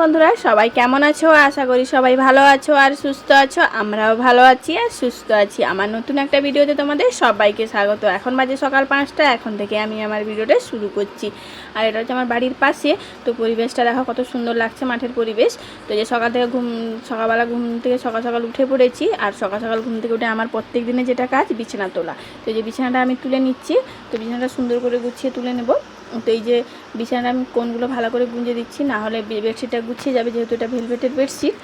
বন্ধুরা, সবাই কেমন আছো? আশা করি সবাই ভালো আছো আর সুস্থ আছো। আমরাও ভালো আছি আর সুস্থ আছি। আমার নতুন একটা ভিডিওতে তোমাদের সবাইকে স্বাগত। এখন বাজে সকাল পাঁচটা, এখন থেকে আমি আমার ভিডিওটা শুরু করছি। আর এটা হচ্ছে আমার বাড়ির পাশে। তো পরিবেশটা দেখো কত সুন্দর লাগছে মাঠের পরিবেশ। তো যে সকাল থেকে ঘুম, সকালবেলা ঘুম থেকে সকাল সকাল উঠে পড়েছি। আর সকাল সকাল ঘুম থেকে উঠে আমার প্রত্যেক দিনে যেটা কাজ, বিছানা তোলা। তো যে বিছানাটা আমি তুলে নিচ্ছি। তো বিছানাটা সুন্দর করে গুছিয়ে তুলে নেব। তো এই যে বিছানাটা আমি কোনগুলো ভালো করে গুঁজে দিচ্ছি, না হলে বেডশিটটা গুছিয়ে যাবে যেহেতু এটা ভেলভেটের বেডশিট।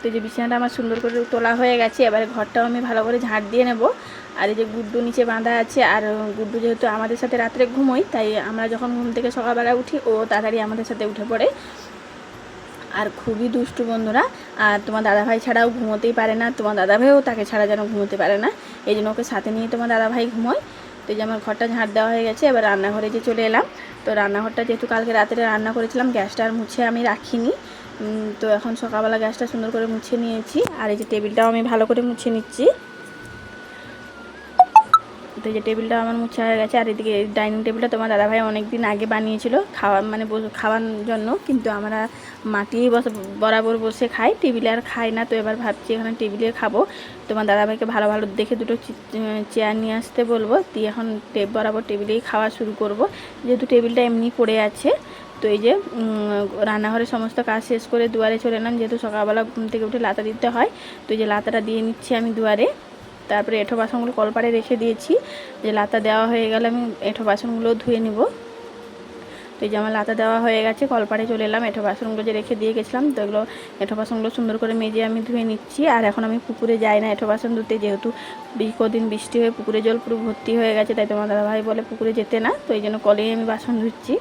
তো যে বিছানাটা আমার সুন্দর করে তোলা হয়ে গেছে, এবারে ঘরটাও আমি ভালো করে ঝাঁট দিয়ে নেব। আর এই যে গুড্ডু নিচে বাঁধা আছে, আর গুড্ডু যেহেতু আমাদের সাথে রাত্রে ঘুমোই তাই আমরা যখন ঘুম থেকে সকালবেলা উঠি, ও তাড়াতাড়ি আমাদের সাথে উঠে পড়ে। আর খুবই দুষ্টু বন্ধুরা, আর তোমার দাদাভাই ছাড়াও ঘুমোতেই পারে না, তোমার দাদাভাইও তাকে ছাড়া যেন ঘুমোতে পারে না। এই জন্য ওকে সাথে নিয়ে তোমার দাদাভাই ঘুমোয়। তো যে আমার ঘরটা ঝাঁট দেওয়া হয়ে গেছে, এবার রান্নাঘরে যে চলে এলাম। তো রান্নাঘরটা যেহেতু কালকে রাত্রে রান্না করেছিলাম, গ্যাসটা আর মুছে আমি রাখিনি। তো এখন সকালবেলা গ্যাসটা সুন্দর করে মুছে নিয়েছি। আর এই যে টেবিলটাও আমি ভালো করে মুছে নিচ্ছি। তো যে টেবিলটা আমার মুছা হয়ে গেছে আর এদিকে ডাইনিং টেবিলটা তোমার দাদাভাই অনেক দিন আগে বানিয়েছিল খাওয়া মানে খাওয়ার জন্য। কিন্তু আমরা মাটিই বসে বরাবর বসে খাই টেবিলে আর খাই না। তো এবার ভাবছি এখানে টেবিলে খাব। তোমার দাদাভাইকে ভালো ভালো দেখে দুটো চেয়ার নিয়ে আসতে বলব। দিয়ে এখন বরাবর টেবিলেই খাওয়া শুরু করব। যেহেতু টেবিলটা এমনি পড়ে আছে তো এই যে উম, রান্নাঘরের সমস্ত কাজ শেষ করে দুয়ারে চলে এলাম। যেহেতু সকালবেলা ঘুম থেকে উঠে লাতা দিতে হয় তো এই যে লাতাটা দিয়ে নিচ্ছি আমি দুয়ারে। তারপরে এঁঠো বাসনগুলো কলপাড়ে রেখে দিয়েছি। যে লাতা দেওয়া হয়ে গেলে আমি এঁঠো বাসনগুলো ধুয়ে নিব। তো এই যে আমার লাতা দেওয়া হয়ে গেছে কলপাড়ে চলে এলাম, এঁঠো বাসনগুলো যে রেখে দিয়ে গেছিলাম, তো এগুলো এঁঠো বাসনগুলো সুন্দর করে মেজে আমি ধুয়ে নিচ্ছি। আর এখন আমি পুকুরে যাই না এঁঠো বাসন ধুতে, যেহেতু কদিন বৃষ্টি হয়ে পুকুরে জল পুরো ভর্তি হয়ে গেছে, তাই তোমার দাদাভাই বলে পুকুরে যেতে না, তো এই জন্য কলেই আমি বাসন ধুচ্ছি।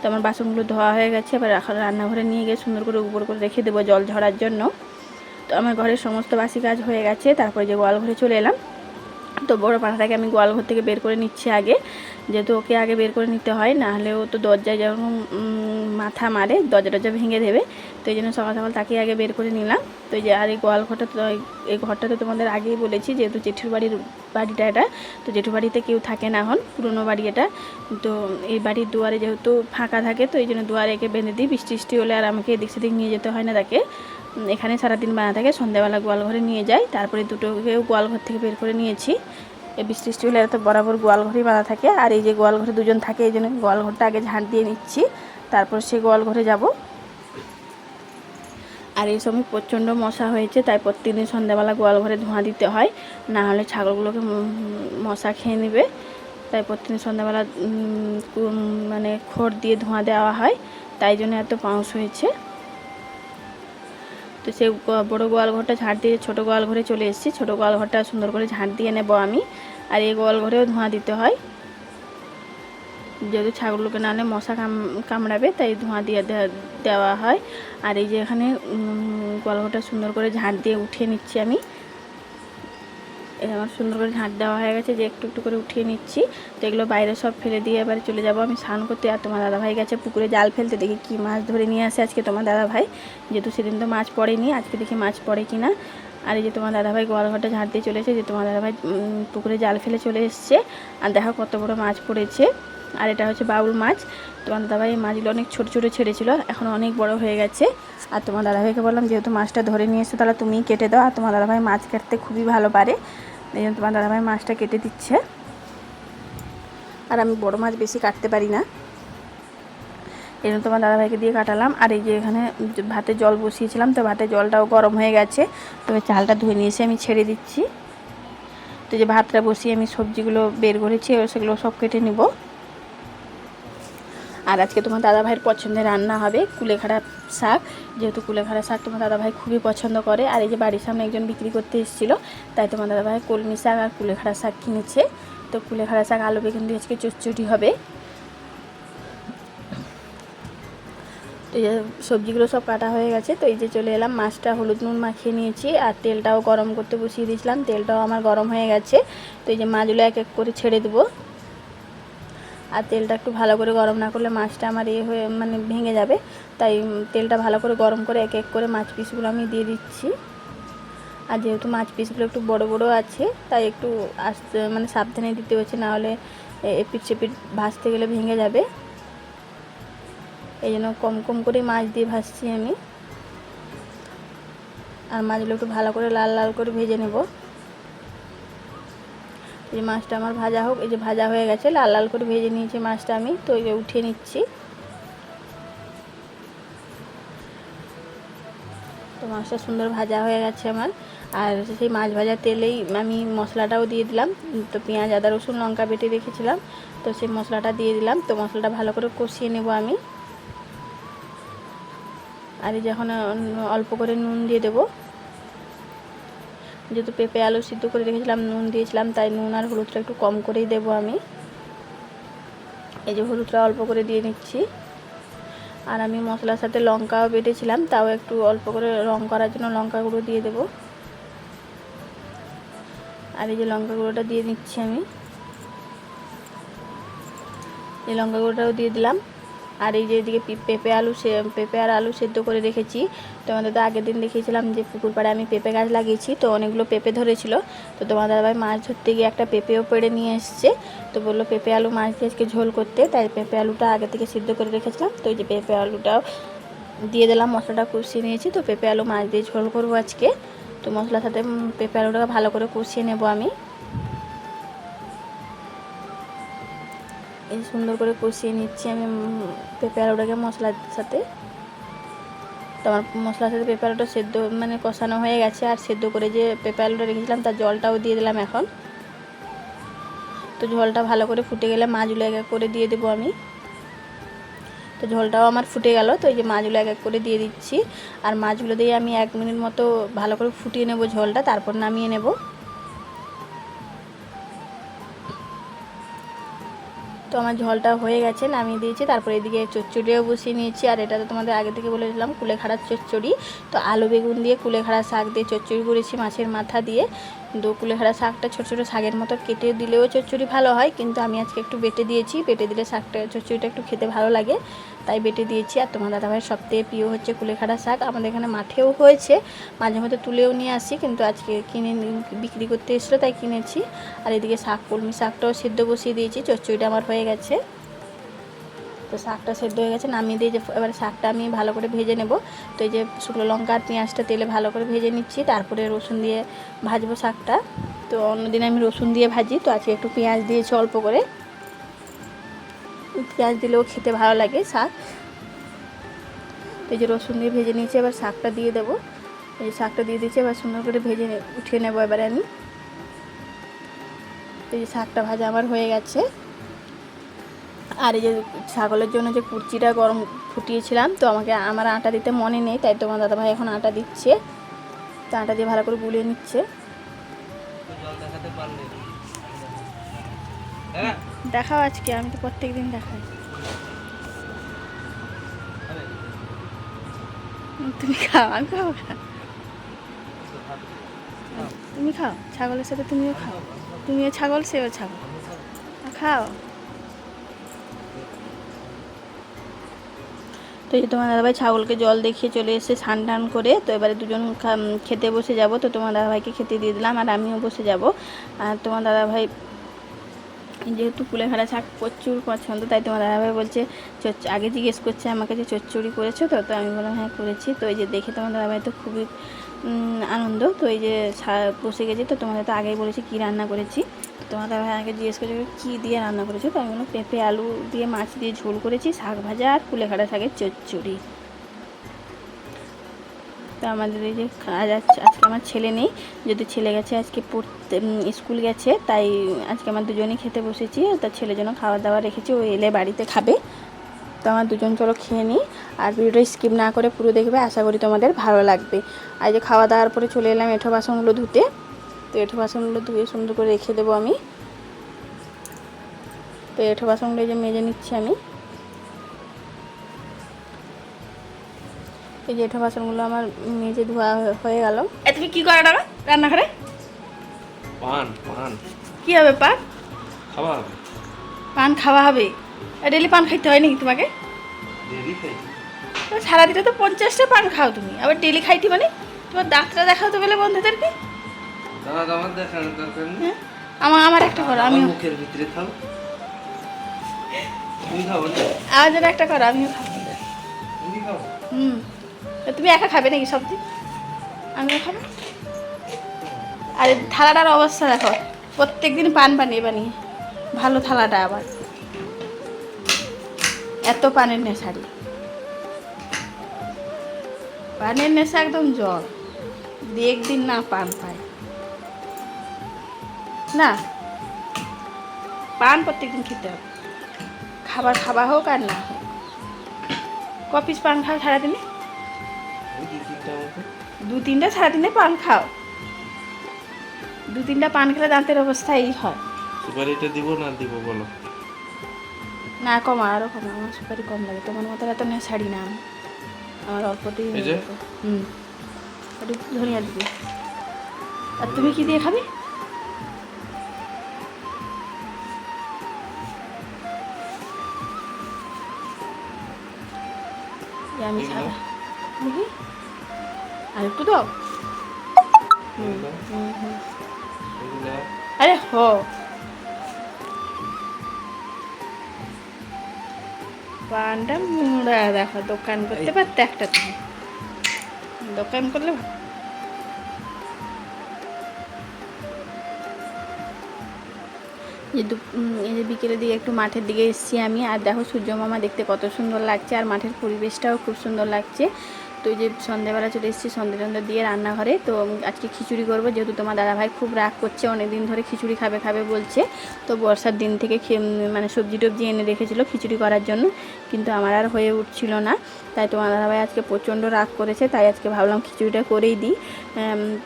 তো আমার বাসনগুলো ধোয়া হয়ে গেছে, এবার রান্নাঘরে নিয়ে গিয়ে সুন্দর করে উপর করে রেখে দেবো জল ঝরার জন্য। আমার ঘরের সমস্ত বাসি কাজ হয়ে গেছে তারপরে যে গোয়াল ঘরে চলে এলাম। তো বড় পাঠাটাকে আমি গোয়াল ঘর থেকে বের করে নিচ্ছি আগে যেহেতু ওকে আগে বের করে নিতে হয় না হলে ও তো দরজায় উম, মাথা মারে দরজা টরজা ভেঙে দেবে। তো এই জন্য সকাল সকাল তাকে আগে বের করে নিলাম। তো এই যে আর এই গোয়াল ঘরটা তো এই ঘরটা তো তোমাদের আগেই বলেছি যেহেতু জেঠুর বাড়ির বাড়িটা এটা তো জেঠু বাড়িতে কেউ থাকে না এখন পুরনো বাড়ি এটা। তো এই বাড়ির দুয়ারে যেহেতু ফাঁকা থাকে তো এই জন্য দুয়ারে একে বেঁধে দিই বৃষ্টি বৃষ্টি হলে আর আমাকে এদিক সেদিক নিয়ে যেতে হয় না তাকে। এখানে সারাদিন বানা থাকে, সন্ধ্যাবেলা গোয়াল ঘরে নিয়ে যাই, তারপরে দুটোকেও গোয়াল ঘর থেকে বের করে নিয়েছি। এই বৃষ্টি বৃষ্টি হলে এরা তো বরাবর গোয়াল ঘরেই বাঁধা থাকে, আর এই যে গোয়াল ঘরে দুজন থাকে, এই জন্য গোয়াল ঘরটা আগে ঝাঁট দিয়ে নিচ্ছি, তারপর সে গোয়াল ঘরে যাব। আর এই সময় প্রচণ্ড মশা হয়েছে, তাই প্রত্যেকদিন সন্ধ্যাবেলা গোয়াল ঘরে ধোঁয়া দিতে হয়, না হলে ছাগলগুলোকে মশা খেয়ে নেবে। তাই প্রত্যেকদিন সন্ধ্যাবেলা মানে খড় দিয়ে ধোঁয়া দেওয়া হয়, তাই জন্য এত পাউস হয়েছে। তো সেই বড়ো গোয়াল ঘরটা ঝাড় দিয়ে ছোটো গোয়াল ঘরে চলে এসেছি। ছোটো গোয়াল ঘরটা সুন্দর করে ঝাড় দিয়ে নেব আমি। আর এই গোয়াল ঘরেও ধোঁয়া দিতে হয়। যেহেতু ছাগলকে না হলে মশা কাম, কামড়াবে, তাই ধোঁয়া দিয়ে দেওয়া হয়। আর এই যে এখানে গোয়াল ঘরটা সুন্দর করে ঝাড় দিয়ে উঠিয়ে নিচ্ছি আমি। আমার সুন্দর করে ঝাঁট দেওয়া হয়ে গেছে যে একটু একটু করে উঠিয়ে নিচ্ছি। তো এগুলো বাইরে সব ফেলে দিয়ে এবারে চলে যাব আমি স্নান করতে। আর তোমার দাদাভাই গেছে পুকুরে জাল ফেলতে। দেখি কি মাছ ধরে নিয়ে আসে আজকে তোমার দাদাভাই। যেহেতু সেদিন তো মাছ পড়েনি, আজকে দেখি মাছ পড়ে কি না আর এই যে তোমার দাদাভাই গোয়াল ঘরটা ঝাঁট দিয়ে চলেছে যে তোমার দাদাভাই পুকুরে জাল ফেলে চলে এসছে। আর দেখো কত বড় মাছ পড়েছে। আর এটা হচ্ছে বাউল মাছ। তোমার দাদাভাই মাছগুলো অনেক ছোটো ছোটো ছেড়েছিল, এখন অনেক বড় হয়ে গেছে। আর তোমার দাদাভাইকে বললাম, যেহেতু মাছটা ধরে নিয়ে এসছো, তাহলে তুমিই কেটে দাও। আর তোমার দাদাভাই মাছ কাটতে খুবই ভালো পারে। এই জন্য তোমার দাদাভাই মাছটা কেটে দিচ্ছে। আর আমি বড় মাছ বেশি কাটতে পারি না। এই জন্য তোমার দাদাভাইকে দিয়ে কাটালাম। আর এই যে এখানে ভাতে জল বসিয়েছিলাম, তো ভাতে জলটাও গরম হয়ে গেছে। তবে চালটা ধুয়ে নিয়ে এসে আমি ছেড়ে দিচ্ছি। তো যে ভাতটা বসিয়ে আমি সবজিগুলো বের করেছি সেগুলো সব কেটে নিব। আর আজকে তোমার দাদাভাইয়ের পছন্দের রান্না হবে কুলেখাড়া শাক। যেহেতু কুলেখাড়া শাক তোমার দাদাভাই খুবই পছন্দ করে। আর এই যে বাড়ির সামনে একজন বিক্রি করতে এসেছিল, তাই তোমার দাদাভাই কলমি শাক আর কুলেখাড়া শাক কিনেছে। তো কুলেখাড়া শাক, আলু বেগুন দিয়ে আজকে চচ্চড়ি হবে। তো এই যে সবজিগুলো সব কাটা হয়ে গেছে, তো এই যে চলে এলাম। মাছটা হলুদ নুন মাখিয়ে নিয়েছি আর তেলটাও গরম করতে বসিয়ে দিয়েছিলাম। তেলটাও আমার গরম হয়ে গেছে। তো এই যে মাছগুলো এক এক করে ছেড়ে দেবো। আর তেলটা একটু ভালো করে গরম না করলে মাছটা আমার ইয়ে হয়ে মানে ভেঙে যাবে। তাই তেলটা ভালো করে গরম করে এক এক করে মাছ পিসগুলো আমি দিয়ে দিচ্ছি। আর যেহেতু মাছ পিসগুলো একটু বড় বড় আছে, তাই একটু আস্তে মানে সাবধানে দিতে হচ্ছে, নাহলে এ- এপিট সেপিট ভাজতে গেলে ভেঙে যাবে। এই জন্য কম কম করে মাছ দিয়ে ভাজছি আমি। আর মাছগুলো একটু ভালো করে লাল লাল করে ভেজে নেব। যে মাছটা আমার ভাজা হোক, এই যে ভাজা হয়ে গেছে, লাল লাল করে ভেজে নিয়েছি মাছটা আমি, তো এই উঠিয়ে নিচ্ছি। তো মাছটা সুন্দর ভাজা হয়ে গেছে আমার। আর সেই মাছ ভাজা তেলেই আমি মশলাটাও দিয়ে দিলাম। তো পেঁয়াজ, আদা, রসুন, লঙ্কা বেটে রেখেছিলাম। তো সেই মশলাটা দিয়ে দিলাম। তো মশলাটা ভালো করে কষিয়ে নেব আমি। আর যখন অল্প করে নুন দিয়ে দেবো। যেহেতু পেঁপে আলু সিদ্ধ করে রেখেছিলাম, নুন দিয়েছিলাম, তাই নুন আর হলুদটা একটু কম করেই দেবো আমি। এই যে হলুদটা অল্প করে দিয়ে নিচ্ছি। আর আমি মশলার সাথে লঙ্কাও বেটেছিলাম, তাও একটু অল্প করে রং করার জন্য লঙ্কা গুঁড়ো দিয়ে দেবো। আর এই যে লঙ্কা গুঁড়োটা দিয়ে নিচ্ছি আমি। এই লঙ্কা গুঁড়োটাও দিয়ে দিলাম। আর এই যে এদিকে পেঁপে আলু সে পেঁপে আর আলু সেদ্ধ করে রেখেছি। তোমাদের তো আগের দিন দেখিয়েছিলাম যে পুকুর পাড়ে আমি পেঁপে গাছ লাগিয়েছি। তো অনেকগুলো পেঁপে ধরেছিল। তো তোমার দাদাভাই মাছ ধরতে গিয়ে একটা পেঁপেও পেড়ে নিয়ে এসছে। তো বলল পেঁপে আলু মাছ দিয়ে আজকে ঝোল করতে। তাই পেঁপে আলুটা আগে থেকে সিদ্ধ করে রেখেছিলাম। তো এই যে পেঁপে আলুটাও দিয়ে দিলাম, মশলাটা কষিয়ে নিয়েছি। তো পেঁপে আলু মাছ দিয়ে ঝোল করব আজকে। তো মশলার সাথে পেঁপে আলুটাকে ভালো করে কষিয়ে নেব আমি। সুন্দর করে কষিয়ে নিচ্ছি আমি পেঁপে আলুটাকে মশলার সাথে। তো আমার মশলার সাথে পেঁপে আলুটা সেদ্ধ মানে কষানো হয়ে গেছে, আর সেদ্ধ করে যে পেঁপে আলুটা রেখেছিলাম, তার জলটাও দিয়ে দিলাম এখন। তো ঝোলটা ভালো করে ফুটে গেলে মাছগুলো এক এক করে দিয়ে দেবো আমি। তো ঝোলটাও আমার ফুটে গেল, তো এই যে মাছগুলো এক এক করে দিয়ে দিচ্ছি। আর মাছগুলো দিয়ে আমি এক মিনিট মতো ভালো করে ফুটিয়ে নেব ঝোলটা, তারপর নামিয়ে নেব। তো আমার ঝোলটা হয়ে গেছে, নামিয়ে দিয়েছি। তারপরে এদিকে চচ্চড়িও বসিয়ে নিয়েছি। আর এটা তো তোমাদের আগে থেকে বলেছিলাম কুলেখাড়ার চচ্চড়ি। তো আলু বেগুন দিয়ে কুলেখাড়া শাক দিয়ে চচ্চড়ি করেছি মাছের মাথা দিয়ে। কিন্তু কুলেখাড়া শাকটা ছোটো ছোটো শাকের মতো কেটে দিলেও চচ্চড়ি ভালো হয়, কিন্তু আমি আজকে একটু বেটে দিয়েছি। বেটে দিলে শাকটা, চচ্চড়িটা একটু খেতে ভালো লাগে, তাই বেটে দিয়েছি। আর তোমার দাদাভাইয়ের সবথেকে প্রিয় হচ্ছে কুলেখাড়া শাক। আমাদের এখানে মাঠেও হয়েছে, মাঝে মধ্যে তুলেও নিয়ে আসি, কিন্তু আজকে কিনে বিক্রি করতে এসেছিল, তাই কিনেছি। আর এদিকে শাক, কলমি শাকটাও সেদ্ধ বসিয়ে দিয়েছি, চচ্চড়িটা আমার হয়ে গেছে। তো শাকটা সেদ্ধ হয়ে গেছে, নামিয়ে দিয়ে যে এবার শাকটা আমি ভালো করে ভেজে নেব। তো এই যে শুকনো লঙ্কা আর পেঁয়াজটা তেলে ভালো করে ভেজে নিচ্ছি, তারপরে রসুন দিয়ে ভাজবো শাকটা। তো অন্যদিন আমি রসুন দিয়ে ভাজি, তো আজকে একটু পেঁয়াজ দিয়েছি অল্প করে। পেঁয়াজ দিলেও খেতে ভালো লাগে শাক। তো এই যে রসুন দিয়ে ভেজে নিয়েছি, এবার শাকটা দিয়ে দেবো। এই শাকটা দিয়ে দিচ্ছি এবার সুন্দর করে ভেজে উঠিয়ে নেব এবারে আমি। এই যে শাকটা ভাজা আমার হয়ে গেছে। আর এই যে ছাগলের জন্য যে কুর্চিটা গরম ফুটিয়েছিলাম, তো আমাকে, আমার আটা দিতে মনে নেই, তাই তোমার দাদাভাই এখন আটা দিচ্ছে। তো আটা দিয়ে ভালো করে গুলিয়ে নিচ্ছে। দেখাও আজকে, আমি তো প্রত্যেক দিন দেখাই। তুমি খাও, আমি খাও তুমি খাও, ছাগলের সাথে তুমিও খাও। তুমিও ছাগল, সেও ছাগল। খাও। তো এই তোমার দাদাভাই ছাগলকে জল দেখিয়ে চলে এসে স্নান টান করে, তো এবারে দুজন খেতে বসে যাব। তো তোমার দাদাভাইকে খেতে দিয়ে দিলাম আর আমিও বসে যাব। আর তোমার দাদাভাই যেহেতু কুলেখাড়া শাক প্রচুর পছন্দ, তাই তোমার দাদাভাই বলছে আগে জিজ্ঞেস করছে আমাকে যে চচ্চড়ি করেছ তো তো আমি বললাম হ্যাঁ করেছি। তো এই যে দেখে তোমার দাদাভাই তো খুবই আনন্দ। তো এই যে বসে গেছি, তো তোমাদের তো আগেই বলেছি কী রান্না করেছি। তো ভাই আগে জিজ্ঞেস করছে কী দিয়ে রান্না করেছ? তো আমি বললাম, পেঁপে, আলু দিয়ে, মাছ দিয়ে ঝোল করেছি, শাক ভাজা আর কুলেখাড়া শাকের চচ্চড়ি। তো আমাদের এই যে আজ- আজকে আমার ছেলে নেই, যদি ছেলে গেছে, আজকে পড়তে স্কুল গেছে, তাই আজকে আমার দুজনেই খেতে বসেছি তার ছেলের জন্য খাওয়া দাওয়া রেখেছি, ও এলে বাড়িতে খাবে। তো আমার দুজন চলো খেয়ে নিই। আর ভিডিওটা স্কিপ না করে পুরো দেখবে আশা করি তোমাদের ভালো লাগবে। আর যে খাওয়া দাওয়ার পরে চলে এলাম এঁঠো বাসনগুলো ধুতে। তো এঁঠো বাসনগুলো ধুয়ে সুন্দর করে রেখে দেবো আমি। তো এঁঠো বাসনগুলো যে মেজে নিচ্ছি আমি। এই যে এঁঠো বাসনগুলো আমার মেজে ধোয়া হয়ে- গেল। তুমি কি করে টাকা রান্নাঘরে? পান পান। কি হবে পান? খাওয়া হবে। পান খাওয়া হবে? ডেলি পান খাইতে হয় নাকি তোমাকে? সারাদিনে তো পঞ্চাশটা পান খাও তুমি। আবার ডেলি খাইতে মানে? তোমার দাঁতটা দেখাও তো বলে বন্ধুদেরকে। আমার হ্যাঁ? আমার একটা করো আমি মুখের ভিতরে খাও। আমার জন্য একটা করো আমিও খাব। খাব হুম। তুমি একা খাবে নাকি সবজি? আমিও খাব। আর থালাটার অবস্থা দেখো। প্রত্যেক দিন পান বানিয়ে বানিয়ে। ভালো থালাটা আবার। এত পানের নেশারি। পানের নেশা একদম জল দিয়ে একদিন না পান পায়। না, পান প্রত্যেকদিন খেতে হবে। খাবার খাওয়া হোক আর না হোক। ক পিস পান খাও সারাদিনে? দু তিনটা দু তিনটা সারাদিনে পান খাও। দু তিনটা পান খেলে দাঁতের অবস্থা এই হয়। সুপারিটা দিব না দিব বলো। না কমা আরও কমা আমার সুপারি কম লাগে। তোমার মতো এত না ছাড়ি না আমি। আমার অল্পতেই হুম। একটু ধনিয়া দিবি। আর তুমি কি দিয়ে খাবে? আমি? ছাড়া দেখি। আর একটু দাও। হুম হুম হুম। আরে হো। পানটা মুড়া দেখো দোকান করতে পারতে একটা তুমি দোকান করলে যে এই যে বিকেলের দিকে একটু মাঠের দিকে এসেছি আমি আর দেখো সূর্য মামা দেখতে কত সুন্দর লাগছে আর মাঠের পরিবেশটাও খুব সুন্দর লাগছে। তো যে সন্ধ্যেবেলা চলে এসেছি সন্ধ্যে টন্ধে দিয়ে রান্নাঘরে। তো আজকে খিচুড়ি করব, যেহেতু তোমার দাদাভাই খুব রাগ করছে অনেক দিন ধরে খিচুড়ি খাবে খাবে বলছে। তো বর্ষার দিন থেকে মানে সবজি টবজি এনে রেখেছিল খিচুড়ি করার জন্য, কিন্তু আমার আর হয়ে উঠছিল না। তাই তোমার দাদাভাই আজকে প্রচণ্ড রাগ করেছে, তাই আজকে ভাবলাম খিচুড়িটা করেই দিই।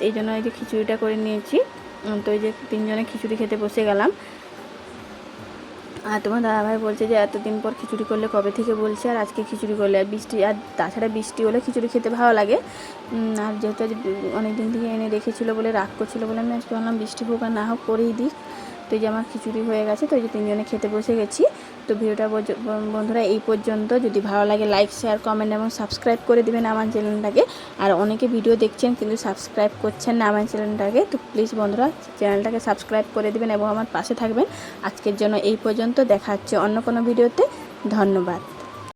এই জন্য এই যে খিচুড়িটা করে নিয়েছি। তো এই যে তিনজনে খিচুড়ি খেতে বসে গেলাম। আর তোমার দাদা ভাই বলছে যে এতদিন পর খিচুড়ি করলে কবে থেকে বলছে? আর আজকে খিচুড়ি করলে আর বৃষ্টি, আর তাছাড়া বৃষ্টি হলে খিচুড়ি খেতে ভালো লাগে। আর যেহেতু আজ অনেক দিন থেকে এনে রেখেছিলো বলে, রাগ করছিল বলে, আমি আজকে বললাম বৃষ্টি হোক আর না হোক করেই দিক। তো যে আমার খিচুড়ি হয়ে গেছে, তো যে তিনজনে খেতে বসে গেছি। তো ভিডিওটা বন্ধুরা, এই পর্যন্ত। যদি ভালো লাগে লাইক শেয়ার কমেন্ট এবং সাবস্ক্রাইব করে দেবেন আমার চ্যানেলটাকে। আর অনেকে ভিডিও দেখছেন কিন্তু সাবস্ক্রাইব করছেন না আমার চ্যানেলটাকে। তো প্লিজ বন্ধুরা, চ্যানেলটাকে সাবস্ক্রাইব করে দেবেন এবং আমার পাশে থাকবেন। আজকের জন্য এই পর্যন্ত। দেখা হচ্ছে অন্য কোনো ভিডিওতে। ধন্যবাদ।